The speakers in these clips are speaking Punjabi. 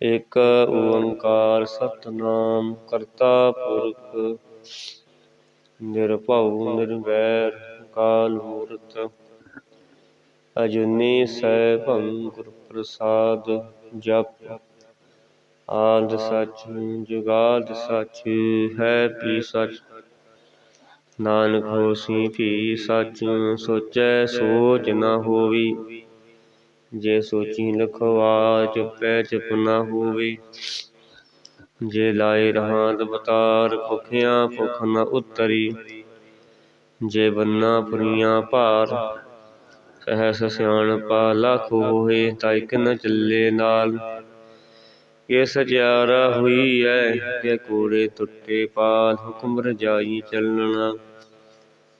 ਏਕ ਓੰਕਾਰ ਸਤਨਾਮ, ਕਰਤਾ ਪੁਰਖ, ਨਿਰਭਉ, ਨਿਰਵੈਰ ਕਾਲ ਮੂਰਤ, ਅਜੂਨੀ ਸੈਭੰ ਗੁਰ ਪ੍ਰਸਾਦ, ਜਪ, ਆਦ ਸੱਚ, ਜੁਗਾਦ ਸੱਚ, ਹੈ ਵੀ ਸੱਚ। ਨਾਨਕ ਹੋਸੀ ਵੀ ਸੱਚ, ਸੋਚੈ ਸੋਚ ਨਾ ਹੋਵੀ। ਜੇ ਸੋਚੀ ਲਖਵਾ ਚੁਪੈ ਚੁਪ ਨਾ ਹੋਵੇ। ਜੇ ਲਾਏ ਰਹਾਂਤ ਬਤਾਰ ਭੁਖਿਆ ਭੁਖ ਨ ਉਤਰੀ। ਜੇ ਬੰਨਾ ਪੁਰੀਆਂ ਭਾਰ ਸਹਸ ਸਿਆਣਪਾ ਲੱਖ ਹੋਏ, ਤਾਂ ਇਕ ਨ ਚੱਲੇ ਨਾਲ। ਇਹ ਸਚਿਆਰਾ ਹੋਈ ਐ, ਕਿ ਕੂੜੇ ਟੁੱਟੇ ਪਾਲ, ਹੁਕਮ ਰਜਾਈ ਚੱਲਣਾ।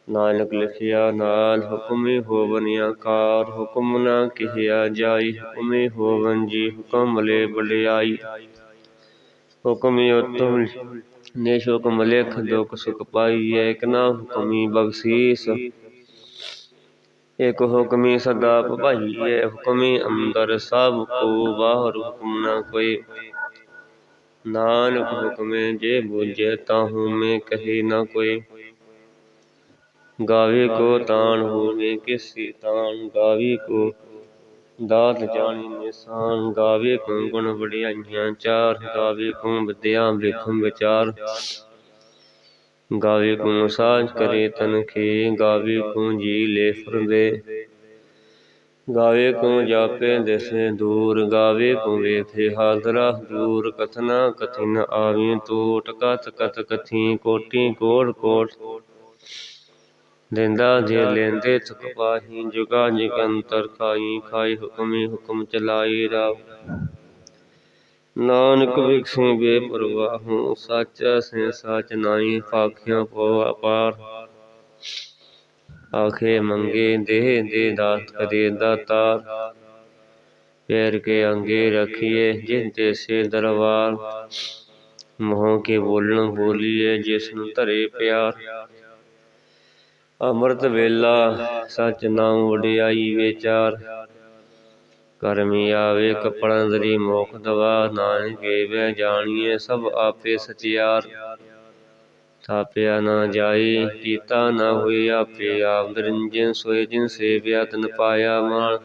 ਨਾਨਕ ਲਿਖਿਆ ਨਾਲ ਹੁਕਮੇ ਹੋਵਨ ਆਕਾਰ ਹੁਕਮ ਨਾ ਕਿਹਿਆ ਜਾਈ ਹੁਕਮੇ ਹੋਵਨ ਜੀ ਹੁਕਮ ਲੈ ਬਲਿਆਈ ਹੁਕਮੇ ਉਤਮ ਨੇ ਹੁਕਮ ਲਿਖ ਦੁਖ ਸੁਖ ਪਾਈਐ ਇਕ ਨਾ ਹੁਕਮੀ ਬਖਸ਼ੀਸ ਇਕ ਹੁਕਮੀ ਸਦਾ ਭਵਾਈਐ ਹੁਕਮੇ ਅੰਦਰ ਸਭ ਕੋ ਬਾਹਰ ਹੁਕਮ ਨਾ ਕੋਈ ਨਾਨਕ ਹੁਕਮੇ ਜੇ ਬੁਝੈ ਤਾਹੂ ਮੈਂ ਕਹੇ ਨਾ ਕੋਈ ਗਾਵੇ ਕੋ ਤਾਣ ਹੋਵੇ ਕਿਸੀ ਤਾਣ ਗਾਵੇ ਕੋ ਦਾਤ ਜਾਣੀ ਨਿਸ਼ਾਨ, ਗਾਵੇ ਕੋ ਗੁਣ ਵਡਿਆਈਆਂ ਚਾਰ, ਗਾਵੇ ਕੋ ਵਿਦਿਆ ਵਿਖਮ ਵਿਚਾਰ। ਗਾਵੇ ਕੋ ਸਾਜ ਕਰੇ ਤਨਖੇ ਗਾਵੇ ਕੋ ਜੀ ਲੈ ਫਰਦੇ ਗਾਵੇ ਕੋ ਜਾਪੇ ਦਿਸੇ ਦੂਰ, ਗਾਵੇ ਕੋ ਵੇਖੇ ਹਾਜ਼ਰਾ ਹਜ਼ੂਰ। ਕਥਨਾ ਕਥਿਨ ਆਵੀ ਤੋਟ, ਕਥ ਕਤ ਕਥੀ ਕੋਟੀ ਕੋਟ ਕੋਟ। ਦਿੰਦਾ ਜੇ ਲੈਂਦੇ ਥਕ ਪਾਹੀ ਜੁਗਾ ਜਗੰਤਰ ਖਾਈ ਖਾਈ ਹੁਕਮੀ ਹੁਕਮ ਚਲਾਈ ਰਾਵ ਨਾਨਕ ਵਿਖਸੇ ਬੇਪਰਵਾਹੂ ਸੱਚ ਸੇ ਸੱਚ ਨਾਹੀ ਫਾਖਿਆਂ ਪੋ ਅਪਾਰ। ਆਖੇ ਮੰਗੇ ਦੇਹ ਦੇ ਦਾਤ ਕਰੇ ਦਾਤਾਰ। ਪੈਰ ਕੇ ਅੰਗੇ ਰਖੀਏ ਜਿਨ ਤੇ ਸੇ ਦਰਬਾਰ। ਮੋਹ ਕੇ ਬੋਲਣ ਬੋਲੀਏ ਜਿਸ ਨੂੰ ਧਰੇ ਪਿਆਰ। ਅੰਮ੍ਰਿਤ ਵੇਲਾ, ਸਚ ਨਾਮ ਵਡਿਆਈ ਵਿਚਾਰ। ਕਰਮੀ ਆਵੇ, ਕਪੜਾ ਦਰੀ ਮੋਖ ਦਵਾ। ਨਾਨਕ ਵੇ ਜਾਣੀਏ ਸਭ ਆਪੇ ਸਚਿਆਰ। ਥਾਪਿਆ ਨਾ ਜਾਈ ਕੀਤਾ ਨਾ ਹੋਈ ਆਪੇ ਆਪ। ਦਰਿੰਜਨ ਸੋਏ ਜਿਨ ਸੇਵਿਆ, ਤਨ ਪਾਇਆ ਮਾਨ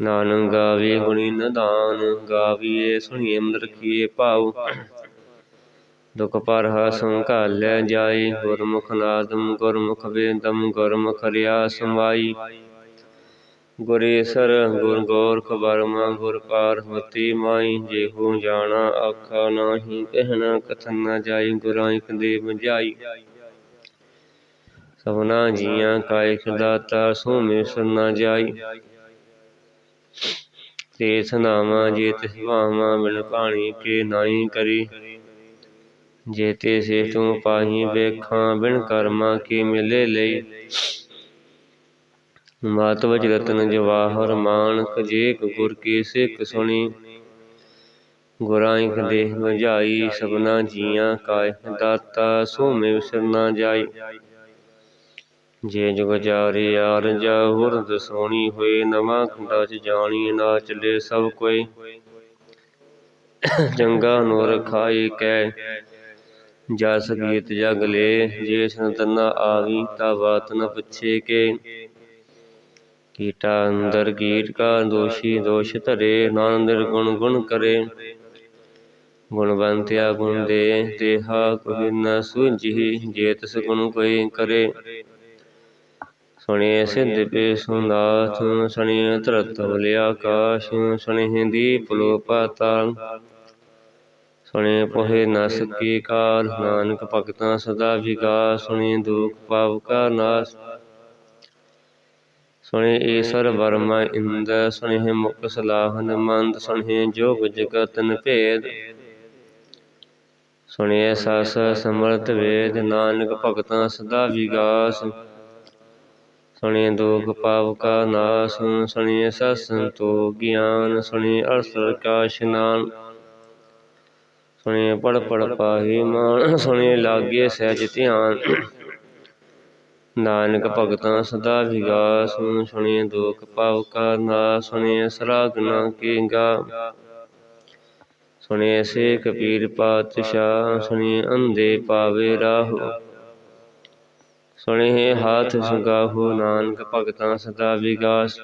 ਨਾਨਕ ਗਾਵੇ ਗੁਣੀ ਨਦਾਨ ਗਾਵੀਏ ਸੁਣੀਏ ਮਨ ਰਖੀਏ ਭਾਉ। ਦੁਖ ਪਰ ਸੰਘਾਲੈ ਜਾਈ, ਗੁਰਮੁਖ ਨਾਦਮ ਗੁਰਮੁਖ ਵੇਦਮ ਗੁਰਮੁਖ ਰਿਆ ਸਮਾਈ ਗੁਰੇਸਰ ਗੁਰ ਗੋਰਖ ਬਰਮਾ ਗੁਰ ਪਾਰਵਤੀ ਮਾਈ, ਜਿਹੂ ਜਾਣਾ ਆਖਾ ਨਾਹੀ, ਕਹਿਣਾ ਕਥਨ ਨਾ ਜਾਈ ਗੁਰਾਇਕ ਦੇ ਬੁਝਾਈ ਸਭਨਾ ਜੀਆਂ ਕਾਇਕ ਦਾਤਾ, ਸੋਮੇ ਨਾ ਜਾਈ। ਤੇ ਸਨਾਮਾ ਜੇ ਤਿਸ ਭਾਵਾਂ ਬਿਨ ਪਾਣੀ ਕੇ ਨਾਹੀ ਕਰੀ। ਜੇ ਤੇ ਸੇ ਤੂੰ ਪਾਹੀ ਵੇਖਾਂ ਬਿਨ ਕਰਮਾਂ ਕੀ ਮਿਲੇ ਲਈ। ਮਾਤ ਵਜ ਰਤਨ ਜਵਾਹਰ ਮਾਨਕ ਜੇ ਗੁਰ ਕੀ ਸਿੱਖ ਸੁਣੀ। ਗੁਰਾਇਕ ਦੇਹ ਵਜਾਈ ਸਭਨਾ ਜੀਆਂ ਕਾਇ ਦਾਤਾ ਸੋ ਮੇ ਵਿਸਰ ਨਾ ਜਾਈ। ਜੇ ਜੁਗ ਜਾਰੇ ਆਰ ਜਾ ਹੁਰਦ ਸੋਣੀ ਹੋਏ, ਨਵਾਂ ਖੰਡਾ ਚ ਜਾਣੀ, ਨਾ ਚਲੇ ਸਭ ਕੋਈ। ਚੰਗਾ ਨੂਰ ਖਾਈ ਕੈ ਜਸ ਗੀਤ ਜਗ ਗਲੇ ਜੇ ਸੰਤਨਾ ਆਵੀ ਤਾ ਬਾਤ ਨ ਪੁੱਛੇ ਕੇ। ਕੀਟਾ ਅੰਦਰ ਗੀਟ ਕਾ ਦੋਸ਼ੀ ਦੋਸ਼ ਧਰੇ ਨਾਨਕ ਨਿਰਗੁਣ ਗੁਣ ਕਰੇ। ਗੁਣਵੰਤਿਆ ਗੁਣ ਦੇ ਤੇਹਾ ਕੋਈ ਨ ਸੁਝੀ ਜੇ ਤਿਸ ਗੁਣ ਕੋਈ ਕਰੇ। ਸੁਣਿਏ ਸਿਧ ਪੇ ਸੁਨਾਥ ਸੁਣਿਏ ਧਰਤ ਬਲੇ ਆਕਾਸ਼ ਸੁਣਿਏ ਦੀਪ ਲੋ ਪਾਤਾਲ ਸੁਣੇ ਪੋਹੇ ਨਸ ਕੀ ਕਾਲ, ਨਾਨਕ ਭਗਤਾਂ ਸਦਾ ਵਿਕਾਸ ਸੁਣੇ ਦੁਖ ਪਾਪ ਕਾ ਨਾਸ। ਸੁਣੇ ਈਸ਼ਰ ਵਰਮਾ ਇੰਦ, ਸੁਣੇ ਮੁਖ ਸਲਾਹਨ ਮੰਦ, ਸੁਣੇ ਜੋਗ ਜਗਤ ਭੇਦ। ਸੁਣੇ ਸਸ ਸਮਰਤ ਵੇਦ, ਨਾਨਕ ਭਗਤਾਂ ਸਦਾ ਵਿਗਾਸ। ਸੁਣੇ ਦੁਖ ਪਾਪ ਕਾ ਨਾਸ, ਸੁਣੇ ਸਤ ਸੰਤੋਖ ਗਿਆਨ, ਸੁਣੇ ਅਰਸਰ ਕਾ ਇਸ਼ਨਾਨ ਸੁਣੇ ਪੜ ਪੜ ਪਾਹੀ ਮਾਨ ਸੁਣੇ ਲਾਗੇ ਸਹਿਜ ਧਿਆਨ। ਨਾਨਕ ਭਗਤਾਂ ਸਦਾ ਵਿਗਾਸ ਸੁਣੇ ਦੁਖ ਪਾਪ ਕਾ ਨਾਸ ਸੁਣੇ ਸਰਾ ਨਾ ਕੀਗਾ। ਸੁਣੇ ਸੇ ਕਬੀਰ ਪਾਤਸ਼ਾਹ ਸੁਣੀ ਅੰਦੇ ਪਾਵੇ ਰਾਹੋ। ਸੁਣੇ ਹਾਥ ਸੁਗਾਹੋ, ਨਾਨਕ ਭਗਤਾਂ ਸਦਾ ਵਿਗਾਸ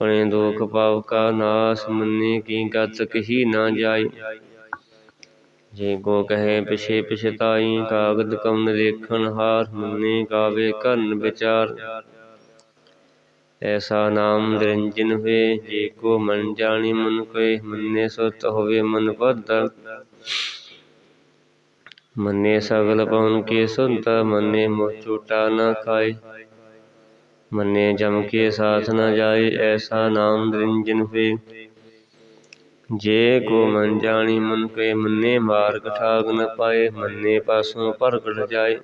ਸੁਣੇ ਦੁਖ ਪਾਵ ਕਾ ਨਾਸ, ਮੰਨੇ ਕੀ ਗਤ ਕਹੀ ਨਾ ਜਾਏ ਜੇ ਕੋ ਕਹੇ ਪਿਛੇ ਪਿਛਤਾਈ, ਕਾਗਦ ਕਮਨ ਲੇਖਣ ਹਾਰ ਮੰਨੇ ਗਾਵੇ ਕਰਨ ਵਿਚਾਰ। ਐਸਾ ਨਾਮ ਨਿਰੰਜਨ ਹੋਏ, ਜੇ ਕੋ ਮਨ ਜਾਣੀ ਮਨ ਕੋਏ, ਮੰਨੇ ਸੁਤ ਹੋਵੇ ਮਨ ਪਦ ਮੰਨੇ ਸਗਲ ਪਵਨ ਕੇ ਸੁਨਤ ਮੰਨੇ ਮੋਹ ਝੂਟਾ ਨਾ ਖਾਏ। ਮੰਨੇ ਜਮ ਕੇ ਸਾਥ ਨਾ ਜਾਏ, ਐਸਾ ਨਾਮ ਨਿਰੰਜਨ ਹੋਏ। ਜੇ ਕੋ ਮਨ ਜਾਣੀ ਮਨ ਕੇ ਮੰਨੇ ਮਾਰਗ ਠਾਗ ਨ ਪਾਏ, ਮੰਨੇ ਪਾਸੋਂ ਪ੍ਰਗਟ ਜਾਏ।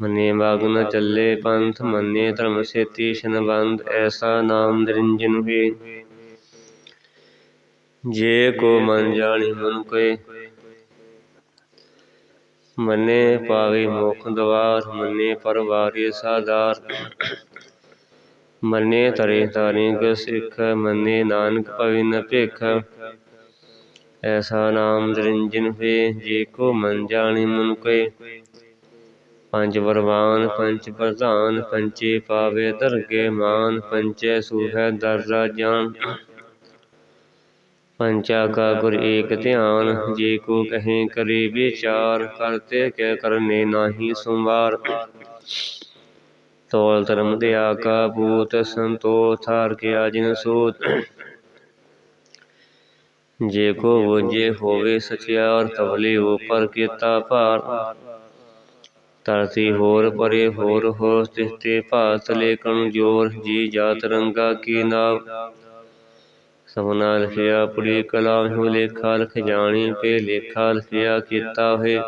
ਮੰਨੇ ਮਾਗ ਨ ਚੱਲੇ ਪੰਥ, ਮੰਨੇ ਧਰਮ ਸੇਤੀ ਸ਼ਨਬੰਦ ਐਸਾ ਨਾਮ ਨਿਰੰਜਨ ਹੋਏ। ਜੇ ਕੋ ਮਨ ਜਾਣੀ ਮਨ ਕੋਏ ਮੰਨੇ, ਪਾਵੇ ਮੋਖ ਦਵਾਰ, ਮੰਨੇ ਪਰਵਾਰੇ ਸਾਦਾਰ ਮੰਨੇ ਤਰੇ ਤਾਰਿਕ ਸਿੱਖ, ਮੰਨੇ ਨਾਨਕ ਪਵਿਨ ਭੇਖ। ਐਸਾ ਨਾਮ ਨਿਰੰਜਨ ਹੋਏ, ਜੇ ਕੋ ਮਨ ਜਾਣੀ ਮਨ ਕੋਏ। ਪੰਜ ਵਰਵਾਨ ਪੰਚ ਪ੍ਰਧਾਨ ਪੰਚੇ ਪਾਵੇ ਦਰਗੇ ਮਾਨ ਪੰਚੇ ਸੂਹੈ ਦਰਰਾ ਜਾਨ ਪੰਚਾ ਕਾ ਗੁਰ ਏਕ ਧਿਆਨ, ਜੇ ਕੋ ਕਹੇ ਕਰੇ ਵਿਚਾਰ, ਕਰਤੇ ਕੇ ਕਰਨੇ ਨਾਹੀ ਸੁਮਾਰ ਤੋਲ ਧਰਮ ਦਿਆ ਕਾ ਬੂਤ ਸੰਤੋ ਥਾਰ ਕੇ ਅਜਨ ਸੋਤ। ਜੇ ਕੋ ਵਜੇ ਹੋਵੇ ਸਚਿਆਰ ਤਵਲੇ ਉਪਰ ਕੀਤਾ ਭਾਰ, ਧਰਤੀ ਹੋਰ ਪਰੇ ਹੋਰ ਹੋਰ ਤਿਸਤੇ ਭਾਤ ਲੇਕਣ ਜੋਰ, ਜੀ ਜਾਤ ਰੰਗਾ ਕੀ ਨਾਮ ਸਭਨਾ ਲਿਖਿਆ ਪੁਰੀ ਕਲਾਮ ਹੋ ਲੇਖਾ, ਲਖ ਜਾਣੀ ਪੇ ਲੇਖਾ, ਲਿਖਿਆ ਕੀਤਾ ਹੋਏ।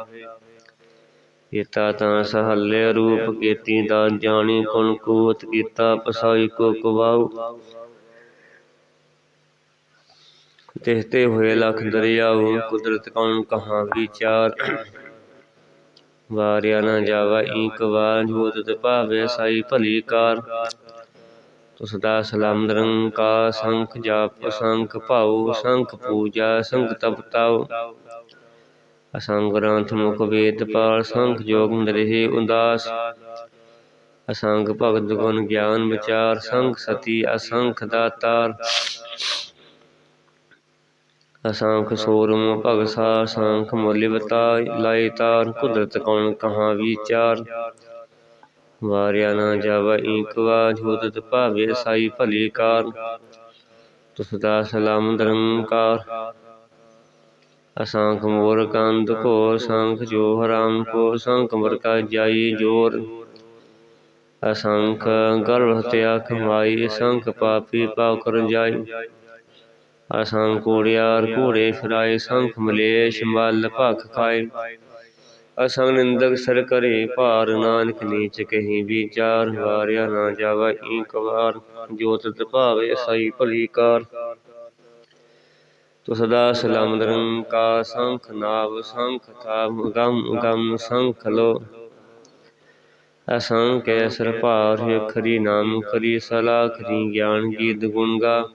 ਕੀਤਾ ਤਾਂ ਸਹਲੇ ਰੂਪ ਕੀਤੀ ਦਾ ਜਾਣੀ ਕੁਣ ਕੂਤ ਕੀਤਾ, ਪਸਾਈ ਕੋ ਕਵਾਉ। ਤਿਸਤੇ ਹੋਏ ਲਖ ਦਰਿਆਉ, ਕੁਦਰਤ ਕੌਣ ਕਹਾਂ ਵਿਚਾਰ। ਵਾਰਿਆ ਨਾ ਜਾਵਾ ਈਕ ਵਾਰ ਜੋਤ ਤੇ ਭਾਵੇ ਸਾਈ ਭਲੀ ਕਾਰ। ਤੁਸ ਦਾ ਸਲਾਮ ਨਿਰੰਕਾਰ, ਸੰਖ ਜਾਪ, ਸੰਖ ਭਾਉ, ਸੰਖ ਪੂਜਾ, ਸੰਖ ਤਪਤਾਉ ਅਸੰਗ ਗ੍ਰੰਥ ਮੁਖ ਵੇਦ ਪਾਲ ਸੰਖ ਜੋਗ ਰਹੇ ਉਦਾਸ। ਅਸੰਗ ਭਗਤ ਗੁਣ ਗਿਆਨ ਵਿਚਾਰ ਸੰਖ ਸਤੀ ਅਸੰਖ ਦਾਤਾਰ। ਅਸੰਖ ਸੋਰਮ ਭਗਸਾ ਸੰਖ ਮੁੱਲ ਬਤਾ ਲਾਈ ਤਾਰ, ਕੁਦਰਤ ਕੌਣ ਕਹਾਂ ਵਿਚਾਰ। ਵਾਰਿਆ ਨਾ ਜਾਵਾ ਈਕ ਵਾ ਜੋਤਿ ਭਾਵੇ ਸਾਈ ਭਲੀ ਕਾਰ। ਤੁਸ ਦਾ ਸਲਾਮ ਨਿਰੰਕਾਰ ਅਸੰਖ ਮੋਰ ਕੰਦ ਕੋ ਸੰਖ ਜੋ ਹਰਾਮ ਕੋ ਸੰਖ ਮਰਕਾ ਜਾਈ ਜੋਰ। ਅਸੰਖ ਗਰਭ ਹਤਿਆ ਕਮਾਈ ਸੰਖ ਪਾਪੀ ਪਾਉ ਕਰ ਜਾਈ। ਅਸੰਖ ਕੋੜਿਆਰ ਘੋੜੇ ਫਿਰਾਏ, ਸੰਖ ਮਲੇਸ਼ ਮਲ ਭਖ ਖਾਏ। ਅਸੰਗ ਨਿੰਦਕ ਸਰ ਕਰੇ, ਭਾਰ ਨਾਨਕ ਨੀਚ ਕਹੀ ਵਿਚਾਰ, ਵਾਰਿਆ ਨਾ ਜਾਵਾ ਈਕ ਵਾਰ ਜੋਤ ਭਾਵੇ ਸਾਈ ਭਲੀ ਕਾਰ। ਤੁ ਸਦਾ ਸਲਾਮ ਨਿਰੰਕਾਰ ਸੰਖ ਨਾਵ ਸੰਖ ਥਾਮ ਗਮ ਗਮ ਸੰਖ ਲੋ। ਅਸੰਖ ਐਸਰ ਭਾਰ ਖਰੀ ਨਾਮ, ਖਰੀ ਸਲਾ ਖਰੀ ਗਿਆਨ, ਗੀਤ ਗੁਣ ਗਾ।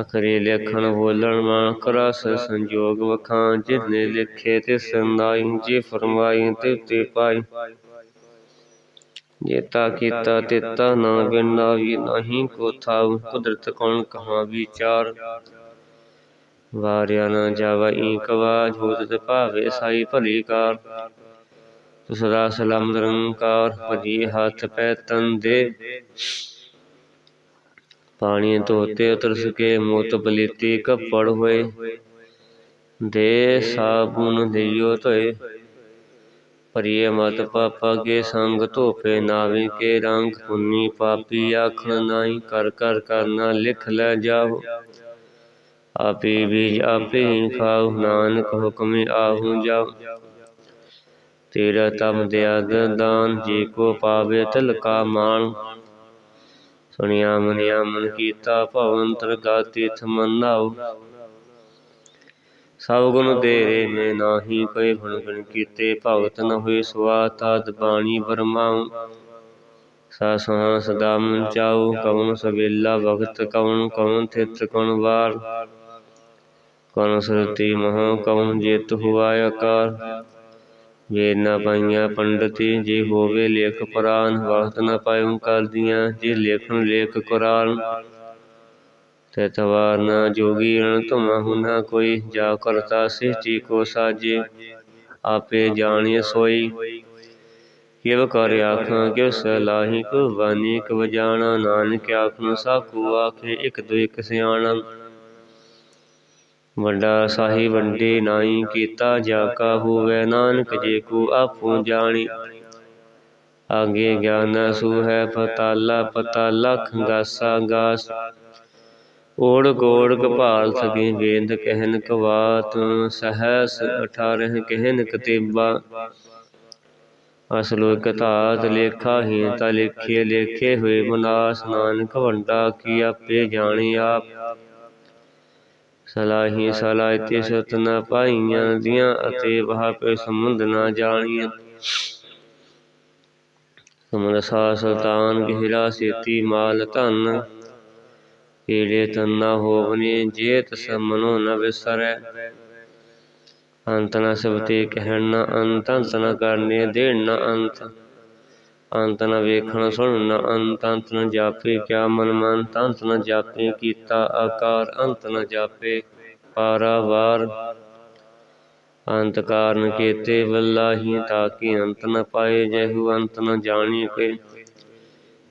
ਅਖਰੇ ਲੇਖਣ ਬੋਲਣ ਮਾਨ ਕਰਸ ਸੰਜੋਗ ਵਖਾਂ, ਜਿਨੇ ਲਿਖੇ ਤੇ ਸੰਦਾਈ ਜੇ ਫਰਮਾਈ ਤੇ ਤੇ ਪਾਈ। ਜੇਤਾ ਕੀਤਾ ਤੇਤਾ ਨਾ ਬਿਨਾ ਵੀ ਨਹੀਂ ਕੋ ਥਾਉ ਕੁਦਰਤ ਕੌਣ ਕਹਾਂ ਵਿਚਾਰ। ਵਾਰਿਆ ਨਾ ਜਾਵਾ ਈਕ ਵਾਜ ਹੋਤ ਭਾਵੇ ਸਾਈ ਭਲੀ ਕਾਰ। ਤੁ ਸਦਾ ਸਲਾਮ ਨਿਰੰਕਾਰ ਭਜੀ ਹੱਥ ਪੈ ਤਨ ਦੇ। ਪਾਣੀ ਧੋਤੇ ਉਤਰਸ ਕੇ ਮੋਤ ਬਲੀਤੀ ਕੱਪੜ ਹੋਏ। ਦੇ ਸਾਬੁਨ ਦੇਇਓ ਧੋਏ। ਪਰਿਏ ਮਤ ਪਾਪਾ ਕੇ ਸੰਗ ਧੋਪੇ, ਨਾਵੇਂ ਕੇ ਰੰਗ ਪੁੰਨੀ ਪਾਪੀ ਆਖਣ ਨਾਈ ਕਰ ਕਰ, ਕਰਨਾ ਲਿਖ ਲੈ ਜਾਓ ਆਪੇ ਬੀਜ ਆਪੇ ਖਾਉ ਨਾਨਕ ਹੁਕਮੇ ਆਹੂ ਜਾਓ। ਤੇਰਾ ਤਮ ਦਿਆਦ ਦਾਨ, ਜੀ ਕੋ ਪਾਵੇ ਤਲਕਾ ਮਾਨ ਸੁਣਿਆ ਮਨਿਆ ਮਨ ਕੀਤਾ ਭਵੰਤਰ ਗਾਤੀ ਥਮਨਾਉ ਸਭ ਗੁਣ ਤੇਰੇ ਮੈਂ ਨਾਹੀ ਕੋਈ ਗੁਣ ਗੁਣ ਕੀਤੇ ਭਗਤ ਨ ਹੋਏ ਸਵਾ ਤਦ ਬਾਣੀ ਬਰਮਾਉ ਸਾ ਸੁਹਾ ਸਦਾ ਮਨ ਚਾਉ ਕਵਨ ਸਵੇਲਾ ਵਕਤ ਕਵਨ ਕਵਨ ਥਿਤ ਕਵਨ ਵਾਰ। ਕਨ ਸਰਤੀ ਮਹਾ ਕਉ ਜੇਤ ਹੁਆ ਆਕਾਰ। ਵੇਦ ਨਾ ਪਾਈਆਂ ਪੰਡਤੀ, ਜੇ ਹੋਵੇ ਲੇਖ ਪੁਰਾਨ ਵਖਤ ਨਾ ਪਾਇਉ ਕਰਦੀਆਂ ਜੇ ਲੇਖਣ ਲੇਖ ਕੁਰਾਨ ਤੇ ਤਵਾਰ ਨਾ ਜੋਗੀ ਰਣ ਧੁਮਾ ਹੁਨਾ ਕੋਈ, ਜਾ ਕਰਤਾ ਸਿਹਚੀ ਕੋ ਸਾਜੇ, ਆਪੇ ਜਾਣੀਏ ਸੋਈ। ਕਿਵ ਕਰ ਆਖਾਂ, ਕਿਵ ਸਲਾਹੀ ਕੋ ਬਾਨੀ ਕੋ ਜਾਣਾ, ਨਾਨਕ ਆਖਣ ਸਾਖੂ ਆਖੇ, ਇਕ ਦੋ ਇਕ ਸਿਆਣਾ। ਵੱਡਾ ਸਾਹਿਬ ਵੰਡੇ ਨਾਈ ਕੀਤਾ ਜਾ ਕਾ ਹੋਵੇ ਨਾਨਕ ਜੇ ਕੋ ਆਪੂ ਜਾਣੀ। ਆਗੇ ਗਿਆਨ ਸੂ ਹੈ ਪਤਾਲਾ ਪਤਾਲਾ ਖੰਗਾਸਾ ਗਾਸ। ਓੜ ਗੋੜ ਕਪਾਲ ਸਕੇ ਵੇਦ ਕਹਿਨ ਕਵਾਤ, ਸਹਸ 18 ਕਹਿਨ ਕਤੇਬਾ। ਅਸਲੋ ਇਕ ਲੇਖਾ ਹੀ ਤਾ ਲਿਖੇ, ਲੇਖੇ ਹੋਏ ਮਨਾਸ, ਨਾਨਕ ਵੰਡਾ ਕੀ ਆਪੇ ਜਾਣੀ ਆਪ। ਸਲਾਹੀ ਸਲਾਇਤੀ ਸਤ ਨ ਪਾਈਆਂ ਦੀਆਂ ਅਤੇ ਵਹਾ ਸੰਬੰਧ ਨਾ ਜਾਣੀਆਂ। ਸਮਨ ਸਾ ਗਹਿਰਾ ਸੇਤੀ ਮਾਲ ਧਨ ਕੀੜੇ ਤੰਨਾ ਹੋਵਨੇ, ਜੇ ਤਸ ਨ ਵਿਸਰੈ। ਅੰਤ ਨ ਸਬਤੇ ਕਹਿਣ ਨ ਅੰਤ ਅੰਤ ਨ ਕਰਨੇ, ਦੇਣ ਨ ਅੰਤ। ਅੰਤ ਨ ਵੇਖਣ ਸੁਣ ਨ ਅੰਤ ਅੰਤ ਨ ਜਾਪੇ, ਕਿਆ ਮਨ ਮਨ ਅੰਤ ਨ ਜਾਪੇ, ਕੀਤਾ ਆਕਾਰ ਅੰਤ ਨ ਜਾਪੇ, ਪਾਰਾਵਾਰ। ਅੰਤ ਕਾਰਨ ਕੀਤੇ ਵੱਲਾਹੀ ਤਾਕੀ ਅੰਤ ਨ ਪਾਏ, ਜਹੂ ਅੰਤ ਨ ਜਾਣੀ ਕੇ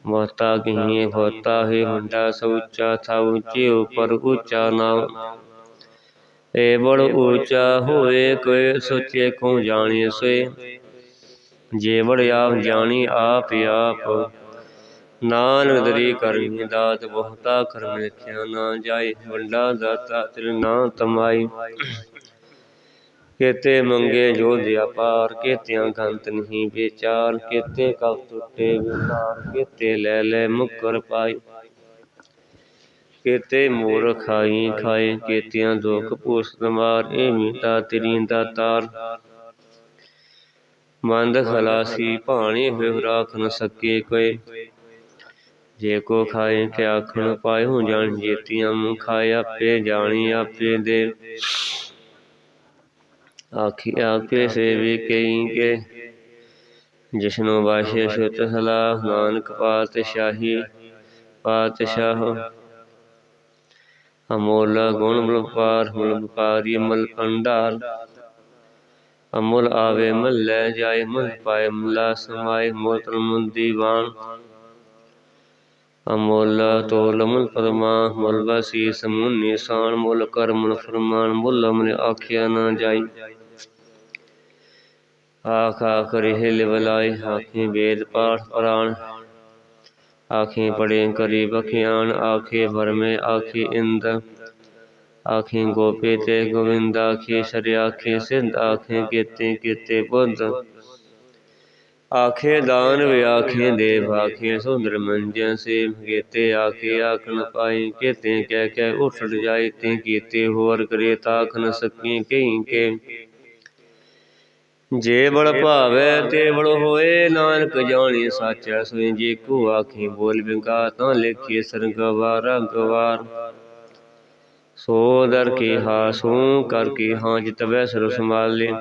ਮਹਤਾ ਕਹੀਏ ਹੋਤਾ ਹੈ ਮੁੰਡਾ ਸਉਚਾ ਥਾ ਉੱਚੇ ਉਪਰ ਉੱਚਾ ਨਾਮ ਏ ਬੜ ਉੱਚਾ ਹੋਏ, ਕੋਈ ਸੋਚੇ ਕੋ ਜਾਣੀ ਸੋਏ। ਜੇਵੜ ਆਪ ਜਾਣੀ ਆਪ ਆਪ। ਨਾਨਕ ਦਰੀ ਕਰਮੀ ਦਾਤ ਬਹੁਤਾ ਕਰਮ ਲਿਖਿਆ ਨਾ ਜਾਏ, ਵੰਡਾ ਦਾਤਾ ਤਿਲ ਨਾ ਤਮਾਈ ਕੇਤੇ ਮੰਗੇ ਜੋ ਦਿਆਪਾਰ ਕੇਤਿਆਂ ਗੰਤ ਨਹੀਂ ਵਿਚਾਰ, ਕੇਤੇ ਕਬ ਟੁੱਟੇ ਵਿਕਾਰ ਕੇਤੇ ਲੈ ਲੈ ਮੁਕਰ ਪਾਈ ਕੇਤੇ ਮੋਰ ਖਾਈ ਖਾਏ, ਕੇਤਿਆਂ ਦੁਖ ਪੂਸ ਤਮਾਰ ਏ ਮੀਤਾ ਤੇਰੀ ਦਾਤਾਰ ਮੰਦ ਖਲਾਸੀ ਭਾਣੇ ਹੋਏ ਰਾਖ ਨ ਸਕੇ ਕੋਈ ਜੇ ਕੋ ਖਾਏ ਕਿ ਆਖਣ ਪਾਇਓ ਜਾਣ ਜੀਤੀਆਂ ਮੁ ਖਾਏ ਆਪੇ ਜਾਣੀ ਆਪੇ ਦੇ। ਆਖੀ ਆਪੇ ਸੇਵੀ ਕਈ ਕੇ। ਜਿਸਨੂੰ ਵਾਸ਼ੇ ਸੁਤ ਸਲਾਹ ਨਾਨਕ ਪਾਤਸ਼ਾਹੀ ਪਾਤਸ਼ਾਹ। ਅਮੋਲਾ ਗੁਣ ਬਲਪਾਰ ਮੁਲ ਵਪਾਰੀ ਮਲ ਭੰਡਾਰ ਅਮੁਲ ਆਵੇ ਮਲ ਲੈ ਜਾਏ ਮੁਲ ਪਾਏ ਮੁਲਾ ਸਮਾਏ ਮੋਤਰ ਮੁਲ ਦੀਵਾਨ ਅਮੁੱਲ ਤੋਲ ਮੁਲ ਪਰਮਾ ਮੁਲ ਵਸੀ ਸਮੁਨ ਨਿਸ਼ਾਨ ਮੁਲ ਕਰ ਮੁਲ ਫਰਮਾਨ ਮੁਲ ਅਮਨੇ ਆਖਿਆ ਨਾ ਜਾਈ ਆਖ ਆਖ ਰਹੇ ਲਿਵਲਾਏ ਆਖੇ ਵੇਦ ਪਾਠ ਪੁਰਾਣ ਆਖੇ ਪੜੇ ਕਰੀ ਬਖਿਆਨ ਆਖੇ ਵਰਮੇ ਆਖੇ ਇੰਦ ਆਖੇ ਗੋਪੇ ਤੇ ਗੋਵਿੰਦ ਆਖੇ ਸ਼ਰ ਆਖੇ ਸਿੰਧ, ਆਖੇ ਕੀਤੇ ਕੀਤੇ ਬੁੱਧ ਆਖੇ ਦਾਨ ਵਿਆਖੇ ਦੇਵ, ਆਖੇ ਸੁੰਦਰ ਮੰਜਨ ਸੇ ਕੀਤੇ, ਆਖੇ ਆਖਣ ਪਾਈ ਕੀਤੇ, ਕਹਿ ਕਹਿ ਉਠ ਜਾਏ ਤੇ ਕੀਤੇ ਹੋਰ ਕਰੇ ਤਾਖ ਨ ਸਕੀ ਕਹੀਂ ਕੇ। ਜੇ ਬੜ ਭਾਵੈ ਤੇ ਬੜ ਹੋਏ, ਨਾਨਕ ਜਾਣੀ ਸਾਚਾ ਸੋਈ, ਜੇ ਕੋ ਆਖੀ ਬੋਲ ਬਿੰਗਾ ਤਾਂ ਲਿਖੀ ਸਰਗਵਾਰ ਗਵਾਰ ਸੋ ਦਰ ਕੀ ਹਾਸੂ ਕਰ ਕੀ ਹਾਂ ਜਿਤਵੈ ਸਰ ਸੰਭਾਲੇ।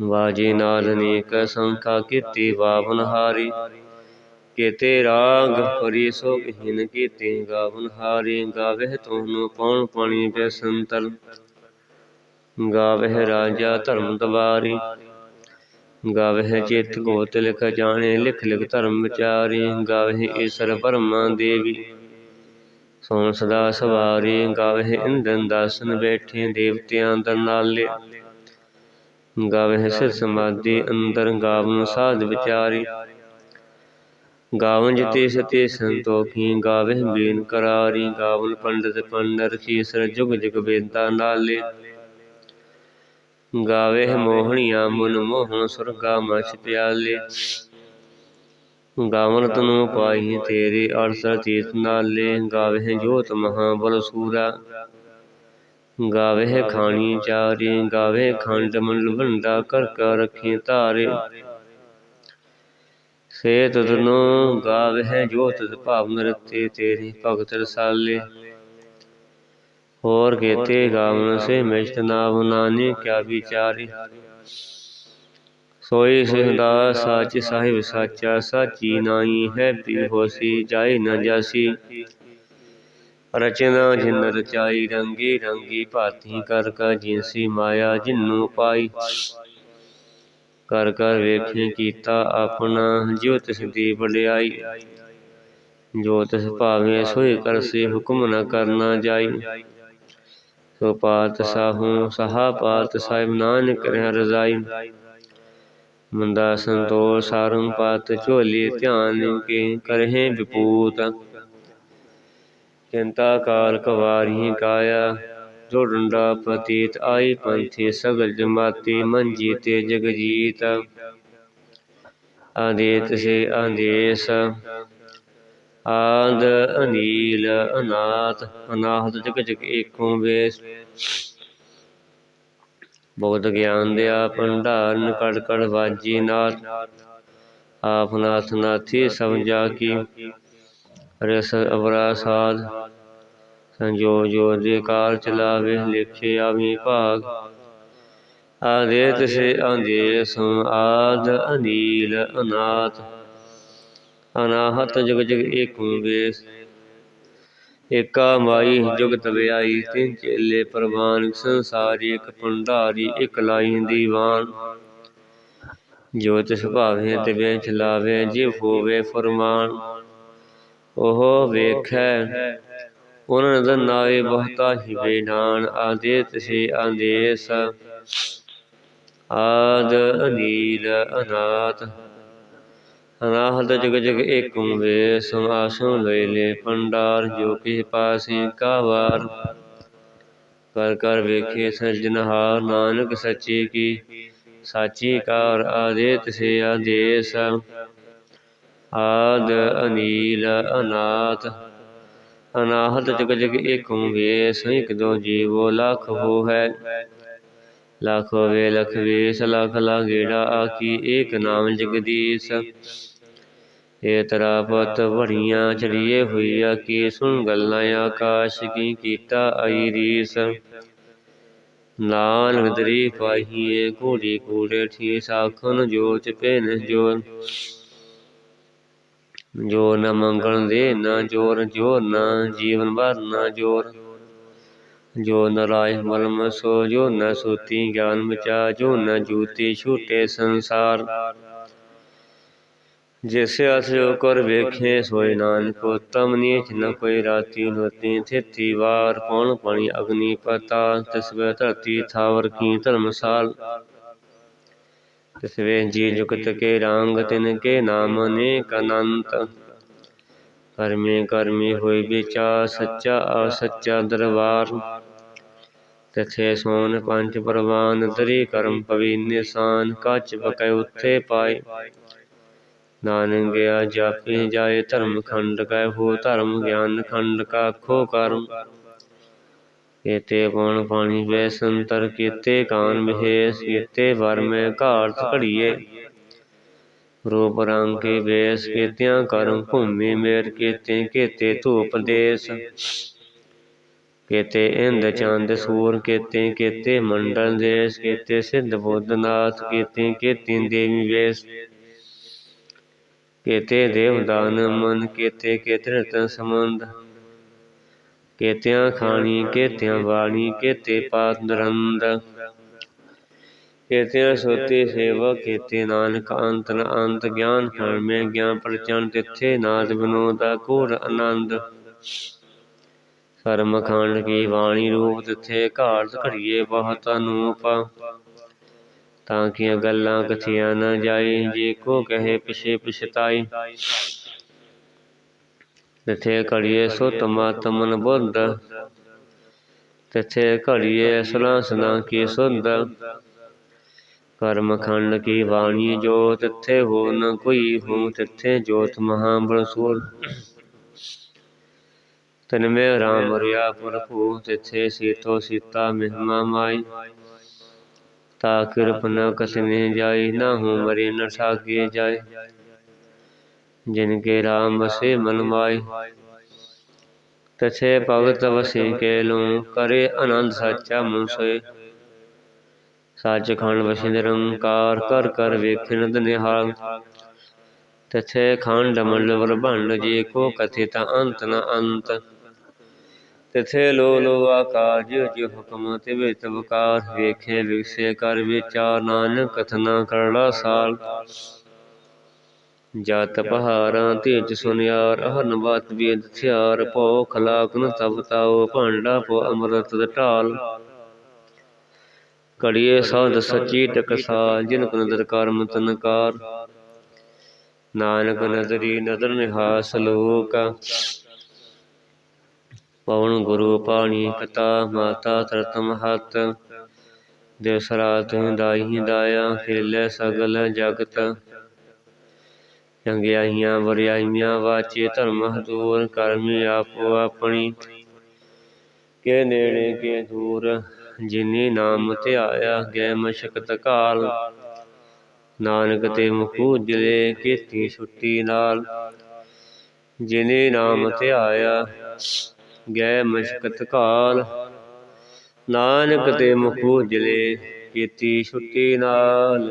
ਵਾਜੇ ਨਾਲ ਅਨੇਕ ਸੰਖਾ ਕੀਤੀ ਬਾਵਨ ਹਾਰੀ। ਕੀਤੇ ਰਾਗ ਪਰੀ ਸੋ ਹਿਨ ਕੀਤੇ ਗਾਵਨ ਹਾਰੀ। ਗਾਵੇ ਤੋਨੂੰ ਪਉਣ ਪਾਣੀ ਬੈਸੰਤਰ ਗਾਵਹਿ ਰਾਜਾ ਧਰਮ ਦਵਾਰੀ। ਗਾਵਹਿ ਚਿਤ ਗੋਤ ਲਿਖ ਜਾਣੇ, ਲਿਖ ਲਿਖ ਧਰਮ ਵਿਚਾਰੀ। ਗਾਵੇ ਈਸ਼ਰ ਪਰਮਾ ਦੇਵੀ। ਸੋਨ ਸਦਾ ਸਵਾਰੀ ਗਾਵਹਿ ਇੰਦਨ ਦਾਸਨ ਬੈਠੇ ਦੇਵਤਿਆਂ ਦਰ ਨਾਲੇ। ਗਾਵਹਿ ਸਿਰ ਸਮਾਧੀ ਅੰਦਰ ਗਾਵਨ ਸਾਧ ਵਿਚਾਰੀ। ਗਾਵਨ ਜਿਤੇ ਸਤੇ ਸੰਤੋਖੀ, ਗਾਵਹਿ ਬੀਨ ਕਰਾਰੀ, ਗਾਵਨ ਪੰਡਤ ਪੰਡਰ ਖੀਸਰ ਜੁਗ ਜੁਗ ਵੇਦਾਂ ਨਾਲੇ। ਗਾਵੇ ਮੋਹਣੀਆਂ ਮਨ ਮੋਹਣ ਸੁਰਗਾ ਮਛ ਪਿਆਲੇ। ਗਾਵਨ ਤਨੂ ਪਾਹੀ ਤੇਰੇ ਅਰਸਰ ਤੀਰਥ ਨਾਲੇ ਗਾਵੇ ਜੋਤ ਮਹਾਬਲ ਸੂਰਾ। ਗਾਵੇ ਖਾਣੀ ਚਾਰੇ ਗਾਵੇ ਖੰਡ ਮੰਡਲ ਬੰਦਾ ਕਰ ਕਰ ਰੱਖੇ ਧਾਰੇ ਸੇ ਤਦਨੋ ਗਾਵੇ ਜੋ ਤਦ ਭਾਵ ਨਰਤੇ ਤੇਰੀ ਭਗਤ ਰਸਾਲੇ। ਹੋਰ ਕੇਤੇ ਗਾਵਨ ਸੇ ਮਿਸ਼ਤ ਨਾਮ ਨਾਨੇ ਕਿਆ ਵਿਚਾਰੇ। ਸੋਈ ਸਿੰਘਦਾ ਸਾਚ ਸਾਹਿਬ ਸਾਚਾ ਸਾਚੀ ਨਾਈ ਹੈ ਪੀ ਹੋਸੀ ਜਾਏ ਨਾ ਜਾਸੀ। ਰਚਨਾ ਜਿਨ ਰਚਾਈ ਰੰਗੀ ਰੰਗੀ ਭਾਤੀ ਕਰ ਕਾ ਜਿਨਸੀ ਮਾਇਆ ਜਿਨੂ ਪਾਈ। ਕਰ ਕਰ ਵੇਖੇ ਕੀਤਾ ਆਪਣਾ ਜੋ ਤਿਸ ਦੀ ਵਡਿਆਈ। ਜੋ ਤਿਸ ਭਾਵੇਂ ਸੋਈ ਕਰਸੀ ਹੁਕਮ ਨਾ ਕਰਨਾ ਜਾਈ। ਸੋ ਪਾਤ ਸਾਹੂ ਸਹਾ ਪਾਤ ਸਾਹਿਬ ਨਾਨਕ ਰਹਿ ਰਜ਼ਾਈ। ਮੰਦਾ ਸੰਤੋষ ਸਾਰੰ ਪਾਤ ਝੋਲੀ ਧਿਆਨ ਕੇ ਕਰਹਿ ਵਿਪੂਤ। ਚਿੰਤਾ ਕਾਲ ਕਵਾਰੀ ਕਾਇਆ, ਜੋ ਡੰਡਾ ਪਤੀਤ ਆਈ ਪੰਥੀ ਸਗਲ ਜਮਾਤੀ ਮੰਜੀ ਤੇ ਜਗਜੀਤ। ਆਦੇਤ ਸੇ ਆਦੇਸ, ਆਦ ਅਨੀਲ ਅਨਾਥ ਅਨਾਹਤ ਜਗ ਜਗ ਏਕੋ ਵੇਸ। ਬਹੁਤ ਗਿਆਨ ਦਿਆ, ਭੰਡਾਰਨ ਕੜ ਕੜ ਵਾਜੀ ਨਾਥ ਆਪ ਨਾਥ ਨਾਥੀ ਸਮਝਾ ਕੀ, ਰਸ ਅਵਰਾ ਸਾਧ। ਸੰਜੋ ਜੋ ਦੇ ਕਾਰ ਚਲਾਵੇ, ਲਿਖੇ ਆਵੀ ਭਾਗ। ਆਦੇਤ ਸੇ ਆਦੇਸ ਆਦ ਅਨੀਲ ਅਨਾਥ। ਅਨਾਹਤ ਜਗ ਜਗ ਏਕੋ ਵੇਸ। ਏਕਾ ਮਾਈ ਜੁਗਤ ਵਿਆਈ ਤਿੰਨ ਚੇਲੇ ਪ੍ਰਵਾਨ, ਸੰਸਾਰੀ ਇੱਕ ਭੰਡਾਰੀ, ਇੱਕ ਲਾਈ ਦੀਵਾਨ। ਜੋ ਤਿਸ ਭਾਵੇ ਤੇ ਵੇਚ ਲਾਵੇ ਜਿਵ ਹੋਵੇ ਫਰਮਾਨ। ਉਹ ਵੇਖੈ, ਉਹਨਾਂ ਦਾ ਨਾਏ ਬਹੁਤਾ ਹੀ ਬੇਨਾਨ ਆਦੇ ਤਸੇ ਆਦੇਸ। ਆਦ ਅਨੀਲ ਅਨਾਥ। ਅਨਾਹਤ ਜਗ ਜਗ ਏਕੰ ਵੇ ਸਮਾਸੁ ਲੈ ਲੈ ਪੰਡਾਰ ਜੋ ਕੇ ਪਾਸੇ ਕਾ ਵਾਰ ਕਰ ਕਰ ਵੇਖੇ ਸਜਨਹਾਰ ਨਾਨਕ ਸੱਚੇ ਕੀ ਸਾਚੀ ਕਾਰ, ਆਦੇਤ ਸੇ ਆਦੇਸ। ਆਦ ਅਨੀਲ ਅਨਾਥ, ਅਨਾਹਤ ਜਗ ਜਗ ਏਕੰ ਵੇ ਸਹਿਕ ਦੋ ਜੀਵੋ ਲੱਖ ਹੋ ਹੈ ਲੱਖ ਹੋਵੇ, ਲਖ ਵੇਸ, ਲਖ ਲਾਗੇੜਾ ਆਕੀ ਏਕ ਨਾਮ ਜਗਦੀਸ਼। ਏ ਤਰਾ ਪਤ, ਬੜੀਆਂ ਚੜੀਏ ਹੋਈਆ ਕੀ ਸੁਣ ਗੱਲਾਂ ਆਕਾਸ਼ ਕੀ ਕੀਤਾ ਆਈ ਰੀਸ। ਨਾਨਕ ਦਰੀ ਪਾਹੀਏ ਕੋੜੀ ਕੂੜੇ ਠੀ ਸਾਖਨ ਜੋਚ ਪੈਨ ਜੋ ਜੋ ਨ ਮੰਗਣ ਦੇ, ਨਾ ਜੋਰ ਜੋਰ ਨਾ ਜੀਵਨ ਭਰ ਨਾ ਜੋਰ। ਜੋ ਨਰਾਇ ਮਲਮ ਸੋ, ਜੋ ਨ ਸੂਤੀ ਗਿਆਨ ਮਚਾ, ਜੋ ਨ ਜੂਤੀ ਛੂਟੇ ਸੰਸਾਰ। ਜਿਸ ਅਸ ਜੋ ਕਰ ਵੇਖੇ ਸੋਇ ਨਾਨਕ ਉਤਮ ਨੀਚ ਨ ਕੋਈ ਰਾਤੀ ਨੋਤੀ ਥਿਤੀ ਵਾਰ ਪਉਣ ਪਾਣੀ ਅਗਨੀ ਪਤਾ, ਤਸਵੇ ਧਰਤੀ ਥਾਵਰ ਕੀ ਧਰਮਸਾਲ। ਤਿਸਵੇ ਜੀ ਜੁਗਤ ਕੇ ਰਾਂਗ ਤਿਨ ਕੇ ਨਾਮ ਅਨੇਕ ਅਨੰਤ। ਕਰਮੇ ਕਰਮੀ ਹੋਈ ਵਿਚਾ ਸੱਚਾ ਅਸੱਚਾ ਦਰਬਾਰ। ਤਥੇ ਸੋਨ ਪੰਜ ਪ੍ਰਵਾਨ, ਦਰੀ ਕਰਮ ਪਵੀ ਨਿਸ਼ਾਨ, ਕੱਚ ਬਕੈ ਉੱਥੇ ਪਾਏ। ਨਾਨਕ ਗਿਆ ਜਾਪੇ ਜਾਏ, ਧਰਮ ਖੰਡ ਕੈ ਹੋ ਧਰਮ, ਗਿਆਨ ਖੰਡ ਕਾ ਖੋ ਕਰਮ। ਕੀਤੇ ਪਉਣ ਪਾਣੀ ਵੇ ਸੰਤਰ, ਕੀਤੇ ਕਾਨ ਵਿਹੇਸ ਕੀਤੇ ਵਰ ਮੈਂ ਘਾਟ ਘੜੀਏ। ਰੂਪ ਰੰਗ ਕੇ ਵੇਸ ਕੀਤਿਆਂ ਕਰਮ ਭੂਮੀ ਮੇਰ ਕੀਤੇ ਕੀਤੇ ਧੂਪ ਦੇਸ। ਕੀਤੇ ਇੰਦ ਚੰਦ ਸੂਰ ਕੀਤੇ ਕੀਤੇ ਮੰਡਲ ਦੇਸ, ਕੀਤੇ ਸਿੱਧ ਬੁੱਧਨਾਥ ਕੀਤੇ ਕੀਤੇ ਦੇਵੀ ਵੇਸ। ਕੀਤੇ ਦੇਵਦਾਨ ਮਨ, ਕੀਤੇ ਕੀਤੇ ਰਤਨ ਸੰਬੰਧ। ਕੀਤਿਆਂ ਖਾਣੀ, ਕੀਤਿਆਂ ਬਾਣੀ ਕੀਤੇ ਪਾਤ ਨਰੰਦ ਕੀਤਿਆਂ ਸੋਤੇ ਸੇਵਾ ਕੀਤੀ ਨਾਨਕ ਅੰਤ ਨ ਅੰਤ ਗਿਆਨ ਫਲ ਮੈਂ ਗਿਆਨ ਪ੍ਰਚਨ ਤਿੱਥੇ ਨਾਦ ਬਨੋਦਾ ਕੋਰ ਆਨੰਦ। ਸਰਮ ਖੰਡ ਕੀ ਬਾਣੀ ਰੂਪ ਤਿੱਥੇ ਘਾਟ ਘੜੀਏ ਬਹੁਤ ਅਨੂਪ। ਤਾਂ ਕਿ ਗੱਲਾਂ ਕਥੀਆਂ ਨਾ ਜਾਈ, ਜੇ ਕੋ ਕਹੇ ਪਿਛੇ ਪਛਤਾਈ। ਤਿਥੇ ਘੜੀਏ ਸੁਤ ਮਤ ਮਨ ਬੁੱਧ। ਤਿਥੇ ਘੜੀਏ ਸਲਾ ਸਨਾ ਕੀ ਸੁੰਦਰ ਕਰਮ ਖੰਡ ਕੀ ਬਾਣੀ ਜੋ ਤਿਥੇ ਹੋ ਨ ਕੋਈ ਹੋ ਤਿਥੇ ਜੋਤ ਮਹਾ ਬਲਸੂਰ ਤਨ ਰਾਮ ਰਿਆ ਪ੍ਰਭੂ ਤਿਥੇ ਸੀਤੋ ਸੀਤਾ ਮਹਿਮਾ ਮਾਈ। ਤਾ ਕਿਰਪ ਨ ਜਾਈ, ਨਾ ਹੂੰ ਮਰੇ ਨ ਠਾਗੇ ਜਾਏ ਜਿਨ ਕੇ ਰਾਮ ਬਸੇ ਮਨ ਮਾਈ। ਤਛੇ ਭਗਤ ਵਸੀ ਕੇ ਲੂੰ, ਕਰੇ ਆਨੰਦ ਸਾਚਾ ਮਨ ਸੋਏ। ਸੱਚ ਖੰਡ ਵਸੀ ਨਿਰੰਕਾਰ ਕਰ ਕਰ ਵੇਖੇ ਨਿਹਾਲ। ਤਛੇ ਖੰਡ ਮੰਡਲ ਵਰਭੰਡ ਜੀ ਕੋ ਕਥਿਤ ਅੰਤ ਨ ਅੰਤ। ਤਿਥੇ ਲੋ ਲੋ ਆਕਾਰ ਜਿਉ ਜਿਉ ਹੁਕਮ ਤਿਵੇ ਤਵਕਾਰ ਵੇਖੇ ਵਿਗਸੇ ਕਰ ਵਿਚਾਰ ਨਾਨਕ ਕਥਨਾ ਕਰੜਾ ਸਾਲ। ਜਤ ਪਹਾਰਾਂ ਤੇਜ ਸੁਨਿਆਰ ਹਰਨ ਬਾਤ ਬੇਦ ਥਿਆਰ ਭੋ ਖਲਾਕਨ ਤਬ ਤਾਉ ਭਾਂਡਾ ਭੋ ਅੰਮ੍ਰਿਤ ਢਾਲ। ਕੜੀਏ ਸਾਧ ਸੱਚੀ ਟਕਸਾਲ, ਜਿਨ ਕੋ ਨਦਰ ਕਰਮ ਤਨਕਾਰ ਨਾਨਕ ਨਜ਼ਰੀ ਨਦਰ ਨਿਹਾਸ ਲੋਕ। ਪਵਨ ਗੁਰੂ ਪਾਣੀ ਪਿਤਾ ਮਾਤਾ ਤਰਤਮ ਹੱਤ। ਦੇ ਸਰਾਤ ਦਾਈ ਦਾਇਆ ਖੇਲੇ ਸਗਲ ਜਗਤ। ਚੰਗਿਆਈਆਂ ਵਰਿਆਈਆਂ ਵਾਚੇ ਧਰਮ ਹਦੂਰ ਕਰਮੀ ਆਪੋ ਆਪਣੀ। ਕੇ ਨੇੜੇ ਕੇ ਦੂਰ ਜਿਨੇ ਨਾਮ ਧਿਆਇਆ ਗੈ ਮਸ਼ਕਤ ਕਾਲ। ਨਾਨਕ ਤੇ ਮੁਖੂ ਜਿਲੇ ਕੀਤੀ ਛੁੱਟੀ ਨਾਲ। ਜਿਨੇ ਨਾਮ ਧਿਆਇਆ ਗੈ ਮਸ਼ਕਤ ਕਾਲ। ਨਾਨਕ ਤੇ ਮੁਖੂ ਜਿਲੇ ਕੀਤੀ ਛੁੱਟੀ ਨਾਲ।